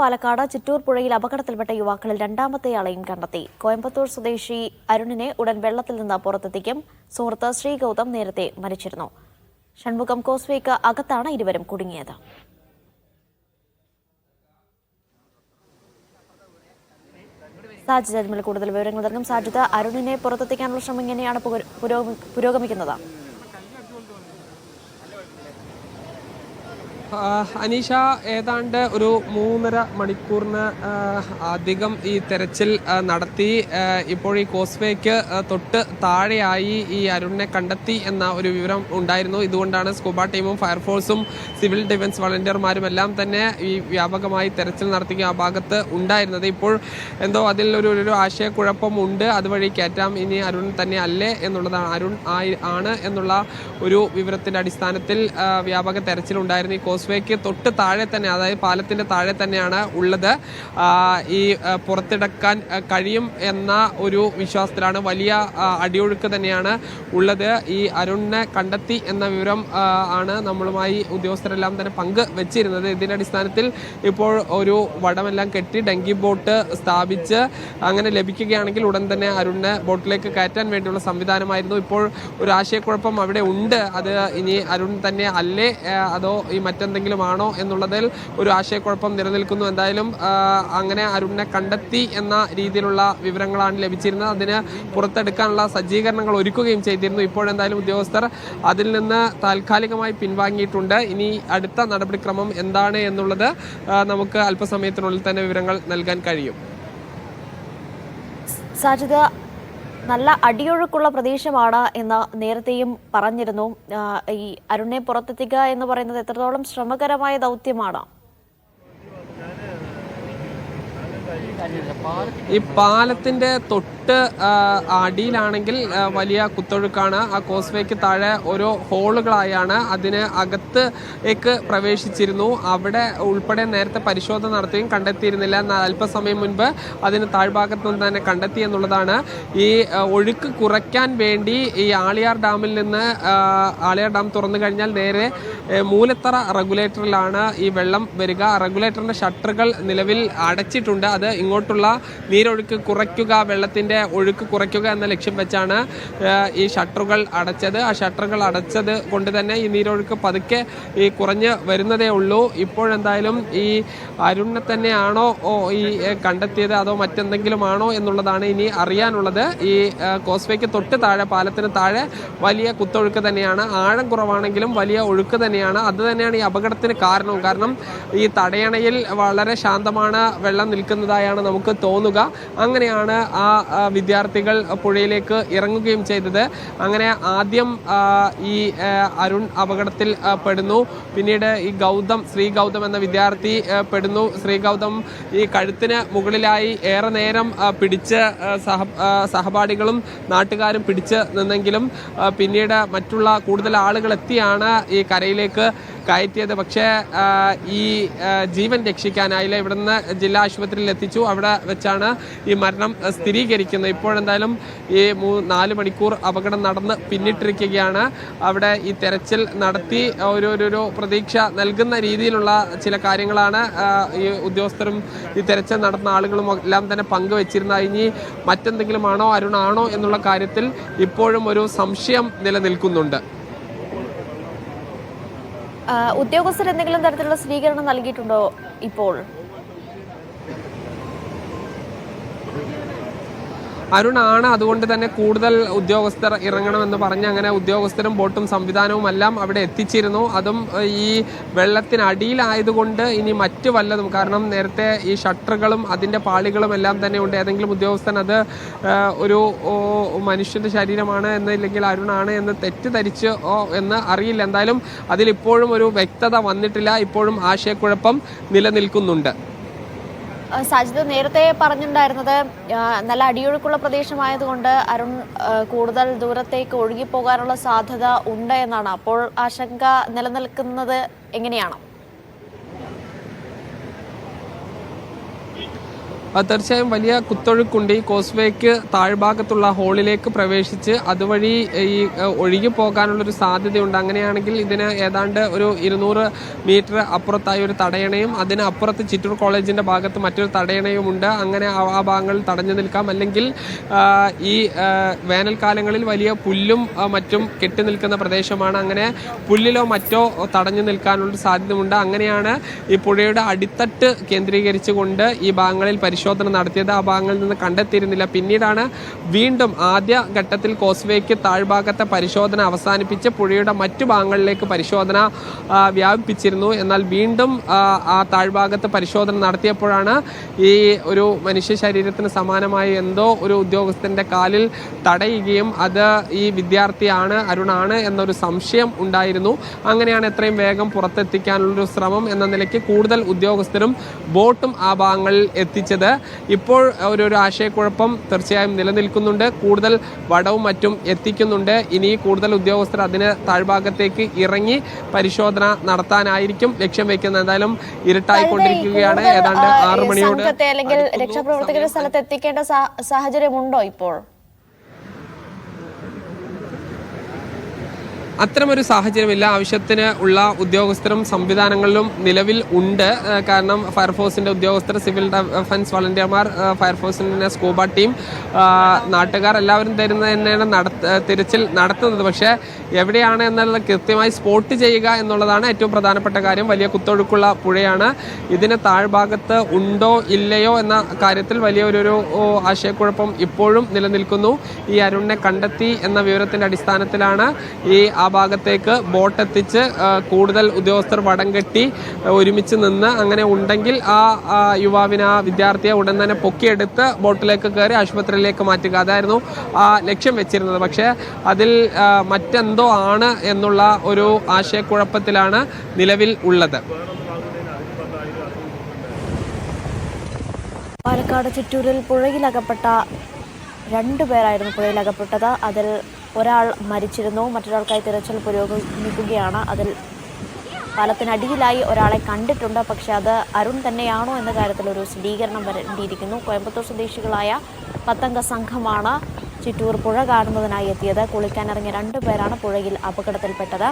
പാലക്കാട് ചിറ്റൂർ പുഴയിൽ അപകടത്തിൽപ്പെട്ട യുവാക്കളിൽ രണ്ടാമത്തെയാളെയും കണ്ടെത്തി. കോയമ്പത്തൂർ സ്വദേശി അരുണിനെ ഉടൻ വെള്ളത്തിൽ നിന്ന് പുറത്തെത്തിക്കും. സുഹൃത്ത് ശ്രീ ഗൗതം നേരത്തെ മരിച്ചിരുന്നു. ഷൺമുഖം കോസ്വേക്ക് അകത്താണ് ഇരുവരും കുടുങ്ങിയത്. സാജിദ് കൂടുതൽ വിവരങ്ങൾ നൽകും സാജിദ് അരുണിനെ പുറത്തെത്തിക്കാനുള്ള ശ്രമം പുരോഗമി- പുരോഗമിക്കുന്നത്? അനീഷ ഏതാണ്ട് ഒരു മൂന്നര മണിക്കൂറിന് അധികം ഈ തെരച്ചിൽ നടത്തി. ഇപ്പോൾ ഈ കോസ്വേക്ക് തൊട്ട് താഴെയായി ഈ അരുണിനെ കണ്ടെത്തി എന്ന ഒരു വിവരം ഉണ്ടായിരുന്നു. ഇതുകൊണ്ടാണ് സ്കൂബ ടീമും ഫയർഫോഴ്സും സിവിൽ ഡിഫൻസ് വളണ്ടിയർമാരും എല്ലാം തന്നെ ഈ വ്യാപകമായി തെരച്ചിൽ നടത്തി ആ ഭാഗത്ത് ഉണ്ടായിരുന്നത്. ഇപ്പോൾ എന്തോ അതിൽ ഒരു ഒരു ആശയക്കുഴപ്പം ഉണ്ട്. അതുവഴി കയറ്റാം. ഇനി അരുൺ തന്നെ അല്ലേ എന്നുള്ളതാണ്. അരുൺ ആണ് എന്നുള്ള ഒരു വിവരത്തിന്റെ അടിസ്ഥാനത്തിൽ വ്യാപക തെരച്ചിലുണ്ടായിരുന്നു ഈ കോസ്വേക്ക് തൊട്ട് താഴെ തന്നെ അതായത് പാലത്തിന്റെ താഴെ തന്നെയാണ് ഉള്ളത്. ഈ പുറത്തെടുക്കാൻ കഴിയും എന്ന ഒരു വിശ്വാസത്തിലാണ് വലിയ അടിയൊഴുക്ക് തന്നെയാണ് ഉള്ളത്. ഈ അരുണിനെ കണ്ടെത്തി എന്ന വിവരം ആണ് നമ്മളുമായി ഉദ്യോഗസ്ഥരെല്ലാം തന്നെ പങ്ക് വെച്ചിരുന്നത്. ഇതിന്റെ അടിസ്ഥാനത്തിൽ ഇപ്പോൾ ഒരു വടമെല്ലാം കെട്ടി ഡെങ്കി ബോട്ട് സ്ഥാപിച്ച് അങ്ങനെ ലഭിക്കുകയാണെങ്കിൽ ഉടൻ തന്നെ അരുണിനെ ബോട്ടിലേക്ക് കയറ്റാൻ വേണ്ടിയുള്ള സംവിധാനമായിരുന്നു. ഇപ്പോൾ ഒരു ആശയക്കുഴപ്പം അവിടെ ഉണ്ട്. അത് ഇനി അരുൺ തന്നെ അല്ലേ അതോ ഈ മറ്റെന്തെങ്കിലും ആണോ എന്നുള്ളതിൽ ഒരു ആശയക്കുഴപ്പം നിലനിൽക്കുന്നു. എന്തായാലും അങ്ങനെ അരുണിനെ കണ്ടെത്തി എന്ന രീതിയിലുള്ള വിവരങ്ങളാണ് ലഭിച്ചിരുന്നത്. അതിന് പുറത്തെടുക്കാനുള്ള സജ്ജീകരണങ്ങൾ ഒരുക്കുകയും ചെയ്തിരുന്നു. ഇപ്പോഴെന്തായാലും ഉദ്യോഗസ്ഥർ അതിൽ നിന്ന് താൽക്കാലികമായി പിൻവാങ്ങിയിട്ടുണ്ട്. ഇനി അടുത്ത നടപടിക്രമം എന്താണ് എന്നുള്ളത് നമുക്ക് അല്പസമയത്തിനുള്ളിൽ തന്നെ വിവരങ്ങൾ നൽകാൻ കഴിയും. സാജിദ് നല്ല അടിയൊഴുക്കുള്ള പ്രദേശമാണ് എന്ന് നേരത്തെയും പറഞ്ഞിരുന്നു. ഈ അരുണിനെ പുറത്തെത്തിക്കുക എന്ന് പറയുന്നത് എത്രത്തോളം ശ്രമകരമായ ദൗത്യമാണ്. ഈ പാലത്തിന്റെ തൊട്ട് അടിയിലാണെങ്കിൽ വലിയ കുത്തൊഴുക്കാണ്. ആ കോസ്വേക്ക് താഴെ ഓരോ ഹോളുകളായാണ് അതിന് അകത്തേക്ക് പ്രവേശിച്ചിരുന്നു. അവിടെ ഉൾപ്പെടെ നേരത്തെ പരിശോധന നടത്തുകയും കണ്ടെത്തിയിരുന്നില്ല. അല്പസമയം മുൻപ് അതിന് താഴ്ഭാഗത്ത് നിന്ന് തന്നെ കണ്ടെത്തി എന്നുള്ളതാണ്. ഈ ഒഴുക്ക് കുറയ്ക്കാൻ വേണ്ടി ഈ ആളിയാർ ഡാമിൽ നിന്ന് ആളിയാർ ഡാം തുറന്നു കഴിഞ്ഞാൽ നേരെ മൂലത്തറ റെഗുലേറ്ററിലാണ് ഈ വെള്ളം വരിക. റെഗുലേറ്ററിന്റെ ഷട്ടറുകൾ നിലവിൽ അടച്ചിട്ടുണ്ട്. അത് ഇങ്ങോട്ടുള്ള നീരൊഴുക്ക് കുറയ്ക്കുക വെള്ളത്തിന്റെ ഒഴുക്ക് കുറയ്ക്കുക എന്ന ലക്ഷ്യം വെച്ചാണ് ഈ ഷട്ടറുകൾ അടച്ചത്. ആ ഷട്ടറുകൾ അടച്ചത് കൊണ്ട് തന്നെ ഈ നീരൊഴുക്ക് പതുക്കെ ഈ കുറഞ്ഞ് വരുന്നതേ ഉള്ളൂ. ഇപ്പോഴെന്തായാലും ഈ അരുണിനെ തന്നെയാണോ ഈ കണ്ടെത്തിയത് അതോ മറ്റെന്തെങ്കിലും ആണോ എന്നുള്ളതാണ് ഇനി അറിയാനുള്ളത്. ഈ കോസ്വേക്ക് തൊട്ട് താഴെ പാലത്തിന് താഴെ വലിയ കുത്തൊഴുക്ക് തന്നെയാണ്. ആഴം കുറവാണെങ്കിലും വലിയ ഒഴുക്ക് തന്നെയാണ്. അത് തന്നെയാണ് ഈ അപകടത്തിന് കാരണവും കാരണം ഈ തടയണയിൽ വളരെ ശാന്തമാണ് വെള്ളം നിൽക്കുന്നതായാണ് നമുക്ക് തോന്നുക. അങ്ങനെയാണ് ആ വിദ്യാർത്ഥികൾ പുഴയിലേക്ക് ഇറങ്ങുകയും ചെയ്തത്. അങ്ങനെ ആദ്യം ഈ അരുൺ അപകടത്തിൽ പെടുന്നു. പിന്നീട് ഈ ഗൗതം ശ്രീ ഗൗതം എന്ന വിദ്യാർത്ഥി പെടുന്നു. ശ്രീ ഗൗതം ഈ കഴുത്തിന് മുകളിലായി ഏറെ നേരം പിടിച്ച് സഹ സഹപാഠികളും നാട്ടുകാരും പിടിച്ച് നിന്നെങ്കിലും പിന്നീട് മറ്റുള്ള കൂടുതൽ ആളുകൾ എത്തിയാണ് ഈ കരയിലേക്ക് കയറ്റിയത്. പക്ഷേ ഈ ജീവൻ രക്ഷിക്കാനായില്ല. ഇവിടുന്ന് ജില്ലാ ആശുപത്രിയിൽ എത്തിച്ചു. അവിടെ വെച്ചാണ് ഈ മരണം സ്ഥിരീകരിക്കുന്നത്. ഇപ്പോഴെന്തായാലും ഈ മൂ നാല് മണിക്കൂർ അപകടം നടന്ന് പിന്നിട്ടിരിക്കുകയാണ്. അവിടെ ഈ തെരച്ചിൽ നടത്തി ഒരു പ്രതീക്ഷ നൽകുന്ന രീതിയിലുള്ള ചില കാര്യങ്ങളാണ് ഈ ഉദ്യോഗസ്ഥരും ഈ തെരച്ചിൽ നടത്തുന്ന ആളുകളും എല്ലാം തന്നെ പങ്കുവച്ചിരുന്ന ഇനി മറ്റെന്തെങ്കിലും ആണോ അരുണാണോ എന്നുള്ള കാര്യത്തിൽ ഇപ്പോഴും ഒരു സംശയം നിലനിൽക്കുന്നുണ്ട്. ഉദ്യോഗസ്ഥർ എന്തെങ്കിലും തരത്തിലുള്ള സ്വീകരണം നൽകിയിട്ടുണ്ടോ ഇപ്പോൾ? അരുണാണ് അതുകൊണ്ട് തന്നെ കൂടുതൽ ഉദ്യോഗസ്ഥർ ഇറങ്ങണമെന്ന് പറഞ്ഞ് അങ്ങനെ ഉദ്യോഗസ്ഥരും ബോട്ടും സംവിധാനവും എല്ലാം അവിടെ എത്തിച്ചിരുന്നു. അതും ഈ വെള്ളത്തിനടിയിലായതുകൊണ്ട് ഇനി മറ്റു വല്ലതും കാരണം നേരത്തെ ഈ ഷട്ടറുകളും അതിന്റെ പാളികളും എല്ലാം തന്നെ ഉണ്ട്. ഏതെങ്കിലും ഉദ്യോഗസ്ഥൻ അത് ഒരു മനുഷ്യന്റെ ശരീരമാണ് എന്നില്ലെങ്കിൽ അരുണാണ് എന്ന് തെറ്റിദ്ധരിച്ച് എന്ന് അറിയില്ല. എന്തായാലും അതിലിപ്പോഴും ഒരു വ്യക്തത വന്നിട്ടില്ല. ഇപ്പോഴും ആശയക്കുഴപ്പം നിലനിൽക്കുന്നുണ്ട്. സാജിദ് നേരത്തെ പറഞ്ഞിട്ടുണ്ടായിരുന്നത് നല്ല അടിയൊഴുക്കുള്ള പ്രദേശമായതുകൊണ്ട് അരുൺ കൂടുതൽ ദൂരത്തേക്ക് ഒഴുകിപ്പോകാനുള്ള സാധ്യത ഉണ്ട് എന്നാണ്. അപ്പോൾ ആശങ്ക നിലനിൽക്കുന്നത് എങ്ങനെയാണ്? തീർച്ചയായും വലിയ കുത്തൊഴുക്കുണ്ട്. ഈ കോസ്വേക്ക് താഴ്ഭാഗത്തുള്ള ഹോളിലേക്ക് പ്രവേശിച്ച് അതുവഴി ഈ ഒഴുകി പോകാനുള്ളൊരു സാധ്യതയുണ്ട്. അങ്ങനെയാണെങ്കിൽ ഇതിന് ഏതാണ്ട് ഒരു ഇരുന്നൂറ് മീറ്റർ അപ്പുറത്തായി ഒരു തടയണയും അതിനപ്പുറത്ത് ചിറ്റൂർ കോളേജിന്റെ ഭാഗത്ത് മറ്റൊരു തടയണയും ഉണ്ട് അങ്ങനെ ആ ഭാഗങ്ങളിൽ തടഞ്ഞു നിൽക്കാം. അല്ലെങ്കിൽ ഈ വേനൽക്കാലങ്ങളിൽ വലിയ പുല്ലും മറ്റും കെട്ടി നിൽക്കുന്ന പ്രദേശമാണ്. അങ്ങനെ പുല്ലിലോ മറ്റോ തടഞ്ഞു നിൽക്കാനുള്ള സാധ്യതയുണ്ട്. അങ്ങനെയാണ് ഈ പുഴയുടെ അടിത്തട്ട് കേന്ദ്രീകരിച്ചുകൊണ്ട് ഈ ഭാഗങ്ങളിൽ പരിശോധന നടത്തിയത് ആ ഭാഗങ്ങളിൽ നിന്ന് കണ്ടെത്തിയിരുന്നില്ല. പിന്നീടാണ് വീണ്ടും ആദ്യ ഘട്ടത്തിൽ കോസ്വേക്ക് താഴ്ഭാഗത്തെ പരിശോധന അവസാനിപ്പിച്ച് പുഴയുടെ മറ്റു ഭാഗങ്ങളിലേക്ക് പരിശോധന വ്യാപിപ്പിച്ചിരുന്നു. എന്നാൽ വീണ്ടും ആ, താഴ്ഭാഗത്ത് പരിശോധന നടത്തിയപ്പോഴാണ് ഈ ഒരു മനുഷ്യ ശരീരത്തിന് സമാനമായ എന്തോ ഒരു ഉദ്യോഗസ്ഥന്റെ കാലിൽ തടയുകയും അത് ഈ വിദ്യാർത്ഥിയാണ് അരുണാണ് എന്നൊരു സംശയം ഉണ്ടായിരുന്നു. അങ്ങനെയാണ് എത്രയും വേഗം പുറത്തെത്തിക്കാനുള്ളൊരു ശ്രമം എന്ന നിലയ്ക്ക് കൂടുതൽ ഉദ്യോഗസ്ഥരും ബോട്ടും ആ ഭാഗങ്ങളിൽ എത്തിച്ചത്. ഇപ്പോൾ ഒരു ഒരു ആശയക്കുഴപ്പം തീർച്ചയായും നിലനിൽക്കുന്നുണ്ട്. കൂടുതൽ വടവും മറ്റും എത്തിക്കുന്നുണ്ട്. ഇനി കൂടുതൽ ഉദ്യോഗസ്ഥർ അതിന് താഴ്ഭാഗത്തേക്ക് ഇറങ്ങി പരിശോധന നടത്താനായിരിക്കും ലക്ഷ്യം വെക്കുന്നത്. എന്തായാലും ഇരുട്ടായിക്കൊണ്ടിരിക്കുകയാണ്. ഏതാണ്ട് ആറ് മണിയോട് അല്ലെങ്കിൽ. രക്ഷാപ്രവർത്തകരുടെ സ്ഥലത്ത് എത്തിക്കേണ്ട സാഹചര്യമുണ്ടോ ഇപ്പോൾ? അത്തരമൊരു സാഹചര്യമില്ല. ആവശ്യത്തിന് ഉള്ള ഉദ്യോഗസ്ഥരും സംവിധാനങ്ങളിലും നിലവിൽ ഉണ്ട്. കാരണം ഫയർഫോഴ്സിന്റെ ഉദ്യോഗസ്ഥർ സിവിൽ ഡിഫൻസ് വളണ്ടിയർമാർ ഫയർഫോഴ്സിന്റെ സ്കൂബ ടീം നാട്ടുകാർ എല്ലാവരും തരുന്ന തന്നെയാണ് നടത്ത തിരച്ചിൽ നടത്തുന്നത്. പക്ഷേ എവിടെയാണ് എന്നുള്ളത് കൃത്യമായി സ്പോട്ട് ചെയ്യുക എന്നുള്ളതാണ് ഏറ്റവും പ്രധാനപ്പെട്ട കാര്യം. വലിയ കുത്തൊഴുക്കുള്ള പുഴയാണ്. ഇതിന് താഴ്ഭാഗത്ത് ഉണ്ടോ ഇല്ലയോ എന്ന കാര്യത്തിൽ വലിയൊരു ആശയക്കുഴപ്പം ഇപ്പോഴും നിലനിൽക്കുന്നു. ഈ അരുണിനെ കണ്ടെത്തി എന്ന വിവരത്തിന്റെ അടിസ്ഥാനത്തിലാണ് ഈ ഭാഗത്തേക്ക് ബോട്ട് എത്തിച്ച് കൂടുതൽ ഉദ്യോഗസ്ഥർ വടം കെട്ടി ഒരുമിച്ച് നിന്ന് അങ്ങനെ ഉണ്ടെങ്കിൽ ആ യുവാവിനെ ആ വിദ്യാർത്ഥിയെ ഉടൻ തന്നെ പൊക്കിയെടുത്ത് ബോട്ടിലേക്ക് കയറി ആശുപത്രിയിലേക്ക് മാറ്റുക. അതായിരുന്നു ആ ലക്ഷ്യം വെച്ചിരുന്നത്. പക്ഷേ അതിൽ മറ്റെന്തോ ആണ് എന്നുള്ള ഒരു ആശയക്കുഴപ്പത്തിലാണ് നിലവിൽ ഉള്ളത്. പാലക്കാട് ചിറ്റൂരിൽ പുഴയിലകപ്പെട്ട രണ്ടു പേരായിരുന്നു പുഴയിലകപ്പെട്ടത്. അതിൽ ഒരാൾ മരിച്ചിരുന്നു. മറ്റൊരാൾക്കായി തിരച്ചിൽ പുരോഗമിക്കുകയാണ് അതിൽ പാലത്തിനടിയിലായി ഒരാളെ കണ്ടിട്ടുണ്ട്. പക്ഷേ അത് അരുൺ തന്നെയാണോ എന്ന കാര്യത്തിൽ ഒരു സ്ഥിരീകരണം വരേണ്ടിയിരിക്കുന്നു. കോയമ്പത്തൂർ സ്വദേശികളായ പത്തംഗ സംഘമാണ് ചിറ്റൂർ പുഴ കാണുന്നതിനായി എത്തിയത്. കുളിക്കാനിറങ്ങിയ രണ്ടു പേരാണ് പുഴയിൽ അപകടത്തിൽപ്പെട്ടത്.